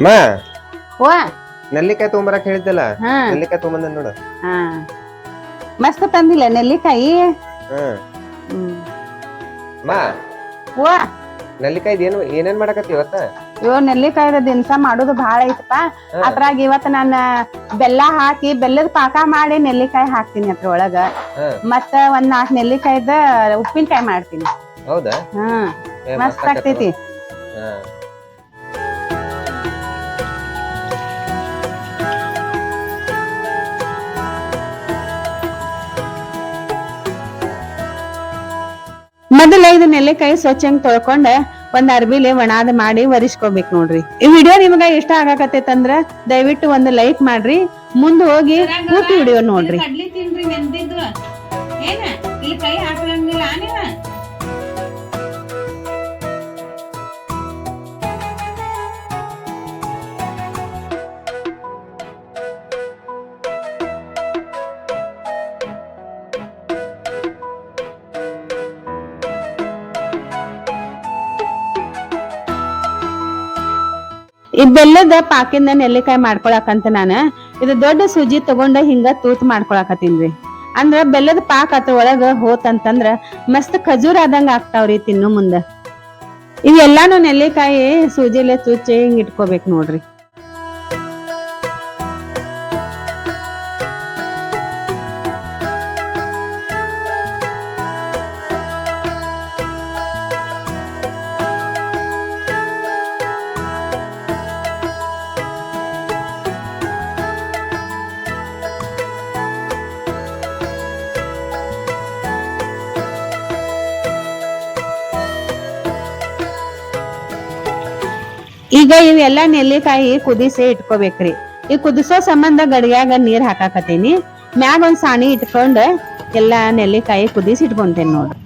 ಅಮ್ಮ ಓ ನೆಲ್ಲಿಕಾಯಿ ತೊಗೊಂಬರಕ್ ಹೇಳಿದ್ದಲ್ಲ? ಹಾ. ನೆಲ್ಲಿಕಾಯಿ ತೊಗೊಂಬಂದ ನೋಡು. ಹಾ. ಮಸ್ತ್ ತಂದಿಲ್ಲ ನೆಲ್ಲಿಕಾಯಿ? ಹ್ಮ್ ಹ್ಮ್. ಅಮ್ಮ ಓ ನೆಲ್ಲಿಕಾಯಿ ಏನು ಏನೇನ್ ಮಾಡಕತ್ತಿ ಇವತ್ತ? ಇವ್ ನೆಲ್ಲಿಕಾಯಿ ದಿನ್ಸ ಮಾಡೋದು ಭಾಳ ಐತಪ್ಪ. ಅದ್ರಾಗ ಇವತ್ತ ನಾನ ಬೆಲ್ಲ ಹಾಕಿ ಬೆಲ್ಲದ ಪಾಕ ಮಾಡಿ ನೆಲ್ಲಿಕಾಯಿ ಹಾಕ್ತೀನಿ ಅದ್ರೊಳಗ. ಹಾ. ಮತ್ತ ಒಂದ್ ನಾಲ್ಕ್ ನೆಲ್ಲಿಕಾಯಿದ ಉಪ್ಪಿನಕಾಯಿ ಮಾಡ್ತೀನಿ. ಹೌದಾ? ಹ್ಮ್ ಏ, ಮಸ್ತ್ ಆಕತ್ ಆಗ್ತೈತಿ ಹಾ. ಮೊದಲ ಇದು ನೆಲ್ಲಿಕಾಯಿ ಸ್ವಚ್ಛಂಗ್ ತೊಳ್ಕೊಂಡ ಒಂದ್ ಅರ್ಬಿಲಿ ಒಣಾದ ಮಾಡಿ ಒರಿಸ್ಕೋಬೇಕು ನೋಡ್ರಿ. ಈ ವಿಡಿಯೋ ನಿಮ್ಗ ಇಷ್ಟ ಆಗಾಕತ್ತೈತಂದ್ರ ದಯವಿಟ್ಟು ಒಂದು ಲೈಕ್ ಮಾಡ್ರಿ ಮುಂದ ಹೋಗಿ ಕೂತಿ ವಿಡಿಯೋ ನೋಡ್ರಿ. ಈ ಬೆಲ್ಲದ ಪಾಕಿಂದ ನೆಲ್ಲಿಕಾಯಿ ಮಾಡ್ಕೊಳಕಂತ ನಾನು. ಇದು ದೊಡ್ಡ ಸೂಜಿ ತಗೊಂಡ ಹಿಂಗ ತೂತ್ ಮಾಡ್ಕೊಳಕತ್ತೀನ್ರಿ ಅಂದ್ರ ಬೆಲ್ಲದ ಪಾಕ್ ಅದ್ರ ಒಳಗ ಹೋತಂತಂದ್ರ ಮಸ್ತ್ ಖಜೂರ್ ಆದಂಗ ಆಗ್ತಾವ್ರಿ ತಿನ್ನು ಮುಂದ. ಇವೆಲ್ಲಾನು ನೆಲ್ಲಿಕಾಯಿ ಸೂಜಿಲೆ ತುಚ್ಚಿ ಹಿಂಗ ಇಟ್ಕೋಬೇಕು ನೋಡ್ರಿ. ಈಗ ಇವೆಲ್ಲಾ ನೆಲ್ಲಿಕಾಯಿ ಕುದಿಸಿ ಇಟ್ಕೋಬೇಕ್ರಿ. ಈ ಕುದಿಸೋ ಸಂಬಂಧ ಗಡಿಯಾಗ ನೀರ್ ಹಾಕಾಕತ್ತೀನಿ. ಮ್ಯಾಗ ಒಂದ್ ಸಾಣಿ ಇಟ್ಕೊಂಡ್ ಎಲ್ಲಾ ನೆಲ್ಲಿಕಾಯಿ ಕುದಿಸಿ ಇಟ್ಕೊಂತೇನಿ ನೋಡ್ರಿ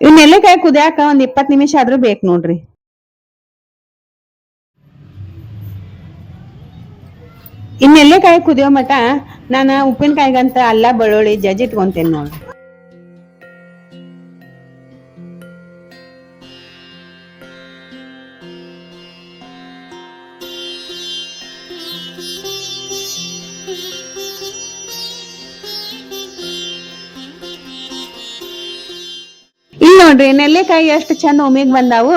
ಇವ್ ನೆಲ್ಲಿಕಾಯಿ ಕುದಿಯಾಕ ಒಂದ್ ಇಪ್ಪತ್ ನಿಮಿಷ ಆದ್ರೂ ಬೇಕು ನೋಡ್ರಿ. ಇನ್ ಕಾಯಿ ಕುದಿಯೋ ಮಟ ನಾನು ಉಪ್ಪಿನಕಾಯಿಗಂತ ಅಲ್ಲ, ಬೆಳ್ಳುಳ್ಳಿ, ಜಜ್ಜಿ ಇಟ್ಕೊಂತೇನೆ ನೋಡಿ. ನೋಡ್ರಿ, ನೆಲ್ಲಿಕಾಯಿ ಎಷ್ಟು ಚಂದ ಒಮ್ಮಿಗ್ ಬಂದಾವು?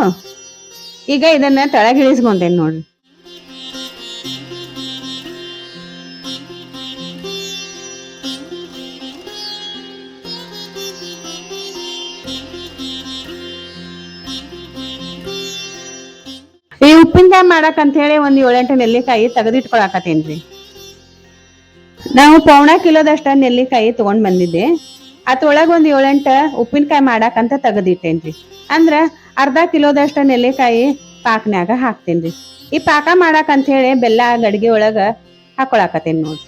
ಈಗ ಇದನ್ನ ತಳಗಿಳಿಸ್ಕೊಂತೇನೆ ನೋಡ್ರಿ. ಉಪ್ಪಿನಕಾಯಿ ಮಾಡಕ್ ಹೇಳಿ ಒಂದ್ ಏಳೆಂಟು ನೆಲ್ಲಿಕಾಯಿ ತೆಗೆದಿಟ್ಕೊಳಕತ್ತೇನ್ರಿ ನಾವು ಪೌಣ ಕಿಲೋದಷ್ಟ ನೆಲ್ಲಿಕಾಯಿ ತಗೊಂಡ್ ಬಂದಿದ್ದೆ. ಅದ್ರೊಳಗ ಒಂದ್ ಏಳೆಂಟ ಉಪ್ಪಿನಕಾಯಿ ಮಾಡಾಕಂತ ತೆಗೆದಿಟ್ಟೇನ್ರಿ ಅಂದ್ರ ಅರ್ಧ ಕಿಲೋದಷ್ಟ ನೆಲ್ಲಿಕಾಯಿ ಪಾಕ್ನ್ಯಾಗ ಹಾಕ್ತೇನ್ರಿ ಈ ಪಾಕ ಮಾಡಕ್ ಅಂತ ಹೇಳಿ ಬೆಲ್ಲ ಗಡಿಗೆ ಒಳಗ ಹಾಕೊಳಕತ್ತೇನಿ ನೋಡ್ರಿ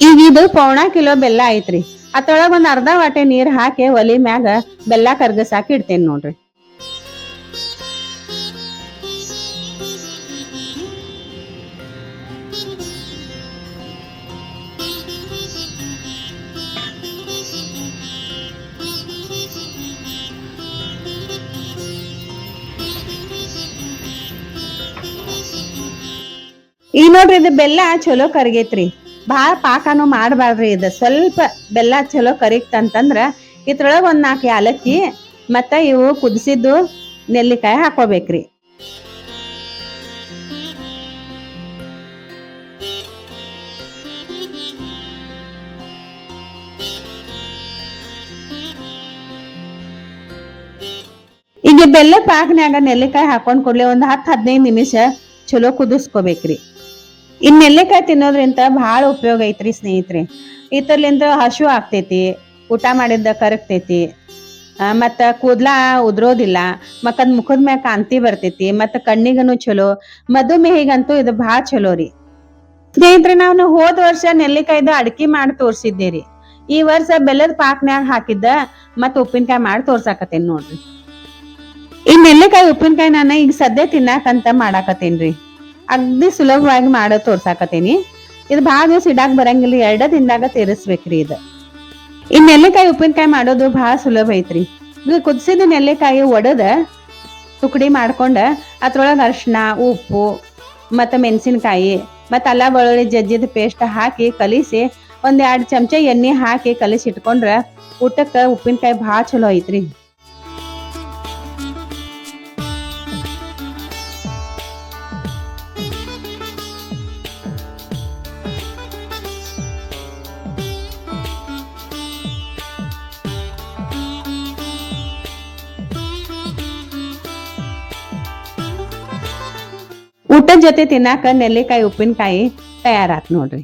ಈಗ ಇದು ಪೌಣ ಕಿಲೋ ಬೆಲ್ಲ ಐತ್ರಿ. ಅದ್ರೊಳಗ ಒಂದ್ ಅರ್ಧ ವಾಟೆ ನೀರ್ ಹಾಕಿ ಒಲಿ ಮ್ಯಾಗ ಬೆಲ್ಲ ಕರ್ಗಸಾಕಿ ಇಡ್ತೇನ್ ನೋಡ್ರಿ. ಈಗ ನೋಡ್ರಿ ಇದು ಬೆಲ್ಲ ಚಲೋ ಕರಿಗೈತ್ರಿ. ಭಾಳ ಪಾಕನು ಮಾಡಬಾರ್ದ್ರಿ ಇದು. ಸ್ವಲ್ಪ ಬೆಲ್ಲ ಚಲೋ ಕರಿಗ್ತಂತಂದ್ರ ಇದ್ರೊಳಗ ಒಂದ್ ನಾಲ್ಕು ಯಾಲಕ್ಕಿ ಮತ್ತ ಇವು ಕುದಿಸಿದ್ದು ನೆಲ್ಲಿಕಾಯಿ ಹಾಕೋಬೇಕ್ರಿ. ಈಗ ಬೆಲ್ಲ ಪಾಕನ್ಯಾಗ ನೆಲ್ಲಿಕಾಯಿ ಹಾಕೊಂಡ್ ಕೂಡ್ಲೆ ಒಂದು ಹತ್ತು ಹದಿನೈದು ನಿಮಿಷ ಚಲೋ ಕುದಿಸ್ಕೋಬೇಕ್ರಿ. ಇನ್ ನೆಲ್ಲಿಕಾಯಿ ತಿನ್ನೋದ್ರಿಂದ ಬಹಳ ಉಪಯೋಗ ಐತ್ರಿ ಸ್ನೇಹಿತರೆ. ಇತರ್ಲಿಂದ ಹಶು ಆಗ್ತೈತಿ, ಊಟ ಮಾಡಿದ್ದ ಕರಗ್ತೈತಿ ಮತ್ತ ಕೂದ್ಲ ಉದ್ರೋದಿಲ್ಲ ಮಕ್ಕದ್ ಮುಖದ ಮ್ಯಾಗ ಕಾಂತಿ ಬರ್ತೈತಿ, ಮತ್ತ ಕಣ್ಣಿಗನು ಚಲೋ ಮಧುಮೇಹಿಗಂತೂ ಇದು ಬಹಳ ಚಲೋ ರೀ. ಸ್ನೇಹಿತರೆ ನಾನು ಹೋದ ವರ್ಷ ನೆಲ್ಲಿಕಾಯ್ದ ಅಡಕಿ ಮಾಡಿ ತೋರ್ಸಿದ್ದೆ ರೀ ಈ ವರ್ಷ ಬೆಲ್ಲದ ಪಾಕ್ನ್ಯಾಗ ಹಾಕಿದ್ದ ಮತ್ತ ಉಪ್ಪಿನಕಾಯಿ ಮಾಡಿ ತೋರ್ಸಾಕತ್ತೇನ್ ನೋಡ್ರಿ. ಈ ನೆಲ್ಲಿಕಾಯಿ ಉಪ್ಪಿನಕಾಯಿ ನಾನು ಈಗ ಸದ್ಯ ತಿನ್ನಾಕಂತ ಮಾಡಾಕತ್ತೇನ್ರಿ. ಅಗ್ದಿ ಸುಲಭವಾಗಿ ಮಾಡೋ ತೋರ್ಸಾಕತ್ತೀನಿ. ಇದು ಭಾಳ ದಿವಸ ಇಡಾಕ್ ಬರಂಗಿಲ್ಲ, ಎರಡ ದಿನದಾಗ ತೀರಿಸ್ಬೇಕ್ರಿ ಇದು. ಈ ನೆಲ್ಲಿಕಾಯಿ, ಉಪ್ಪಿನಕಾಯಿ ಮಾಡೋದು ಭಾಳ ಸುಲಭ ಐತ್ರಿ. ಇದು ಕುದಿಸಿದ ನೆಲ್ಲಿಕಾಯಿ ಒಡದ ತುಕಡಿ ಮಾಡ್ಕೊಂಡು, ಅದ್ರೊಳಗೆ ಅರಿಶಿನ ಉಪ್ಪು, ಮತ್ತು ಮೆಣಸಿನಕಾಯಿ, ಮತ್ತು ಅಲ್ಲ ಬೆಳ್ಳುಳ್ಳಿ ಜಜ್ಜಿದ ಪೇಸ್ಟ್ ಹಾಕಿ ಕಲಿಸಿ, ಒಂದ್ ಎರಡು ಚಮಚ ಎಣ್ಣೆ ಹಾಕಿ ಕಲಿಸಿ ಇಟ್ಕೊಂಡ್ರೆ ಊಟಕ್ಕೆ ಉಪ್ಪಿನಕಾಯಿ ಭಾಳ ಚಲೋ ಐತ್ರಿ. ಊಟದ ಜೊತೆ ತಿನ್ನಾಕ ನೆಲ್ಲಿಕಾಯಿ ಉಪ್ಪಿನಕಾಯಿ ತಯಾರಾತ್ ನೋಡ್ರಿ.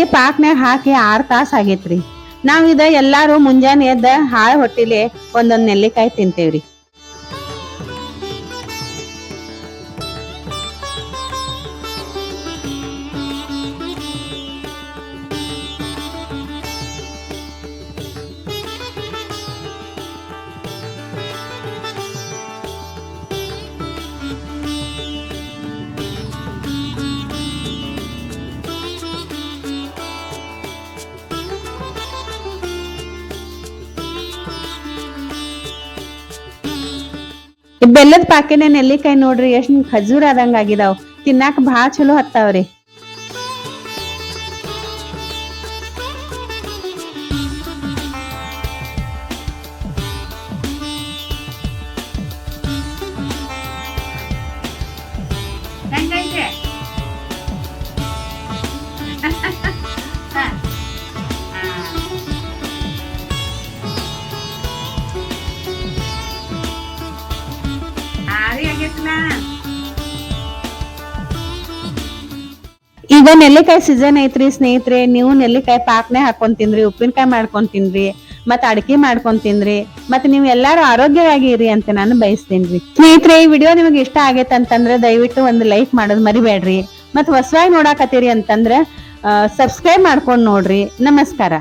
ಈ ಪಾಕ್ನಾಗ ಹಾಕಿ ಆರು ತಾಸು ಆಗೇತ್ರಿ. ನಾವ್ ಇದ ಎಲ್ಲಾರು ಮುಂಜಾನೆ ಎದ್ದ ಹಾಳು ಹೊಟ್ಟಿಲೆ ಒಂದೊಂದ್ ನೆಲ್ಲಿಕಾಯಿ ತಿಂತೇವ್ರಿ. ಬೆಲ್ಲದ ಪಾಕಿನ ನೆಲ್ಲಿಕಾಯಿ ನೋಡ್ರಿ ಎಷ್ಟ್ ಖಜೂರ್ ಆದಂಗ ಆಗಿದಾವ್ ತಿನ್ನಾಕ ಬಹಳ ಚಲೋ ಹತ್ತಾವ್ರಿ. ಆಗೈತಲ್ಲ ಈಗ ನೆಲ್ಲಿಕಾಯಿ ಸೀಸನ್ ಐತ್ರಿ ಸ್ನೇಹಿತರೆ. ನೀವು ನೆಲ್ಲಿಕಾಯಿ ಪಾಕ್ನೆ ಹಾಕೊಂಡ್ ತಿನ್ರಿ ಉಪ್ಪಿನಕಾಯಿ ಮಾಡ್ಕೊಂಡ್ ತಿನ್ರಿ ಮತ್ತೆ ಅಡಿಕೆ ಮಾಡ್ಕೊಂಡ್ ತಿನ್ರಿ ಮತ್ತೆ ನೀವು ಎಲ್ಲಾರು ಆರೋಗ್ಯವಾಗಿ ಇರಿ ಅಂತ ನಾನು ಬಯಸ್ತೇನ್ರಿ. ಸ್ನೇಹಿತರೆ, ಈ ವಿಡಿಯೋ ನಿಮಗೆ ಇಷ್ಟ ಆಗೈತೆ ಅಂತಂದ್ರೆ ದಯವಿಟ್ಟು ಒಂದು ಲೈಕ್ ಮಾಡೋದು ಮರಿಬೇಡ್ರಿ. ಮತ್ತೆ ಹೊಸವಾಗಿ ನೋಡಾಕತ್ತೀರಿ ಅಂತಂದ್ರೆ ಸಬ್ಸ್ಕ್ರೈಬ್ ಮಾಡ್ಕೊಂಡ್ ನೋಡ್ರಿ. ನಮಸ್ಕಾರ.